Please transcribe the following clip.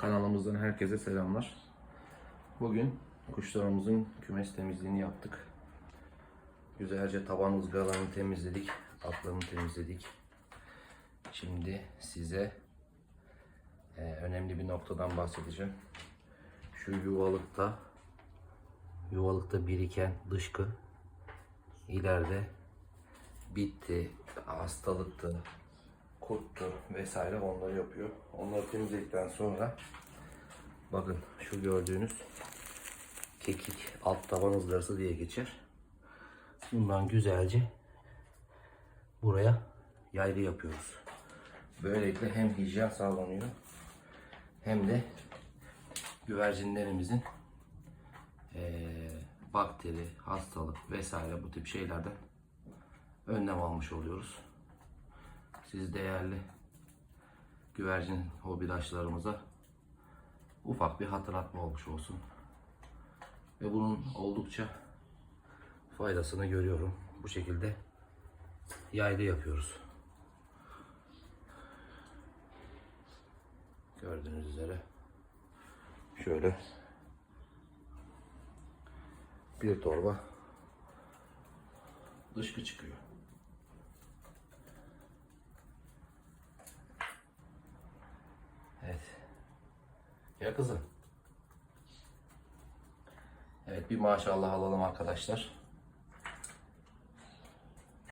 Kanalımızdan herkese selamlar. Bugün kuşlarımızın kümes temizliğini yaptık. Güzelce taban ızgaralarını temizledik. Altlarını temizledik. Şimdi size e, önemli bir noktadan bahsedeceğim. Şu yuvalıkta yuvalıkta biriken dışkı ileride bitti, hastalıktı, kurttu vesaire onları yapıyor. Onları temizledikten sonra bakın şu gördüğünüz kekik alt taban ızgarası diye geçer. Bundan güzelce buraya yaylı yapıyoruz. Böylelikle hem hijyen sağlanıyor hem de güvercinlerimizin eee, bakteri, hastalık vesaire bu tip şeylerden önlem almış oluyoruz. Siz değerli güvercin hobidaşlarımıza ufak bir hatırlatma olmuş olsun. Ve bunun oldukça faydasını görüyorum. Bu şekilde yaylı yapıyoruz. Gördüğünüz üzere şöyle bir torba dışkı çıkıyor. Evet. Ya kızım. Evet bir maşallah alalım arkadaşlar.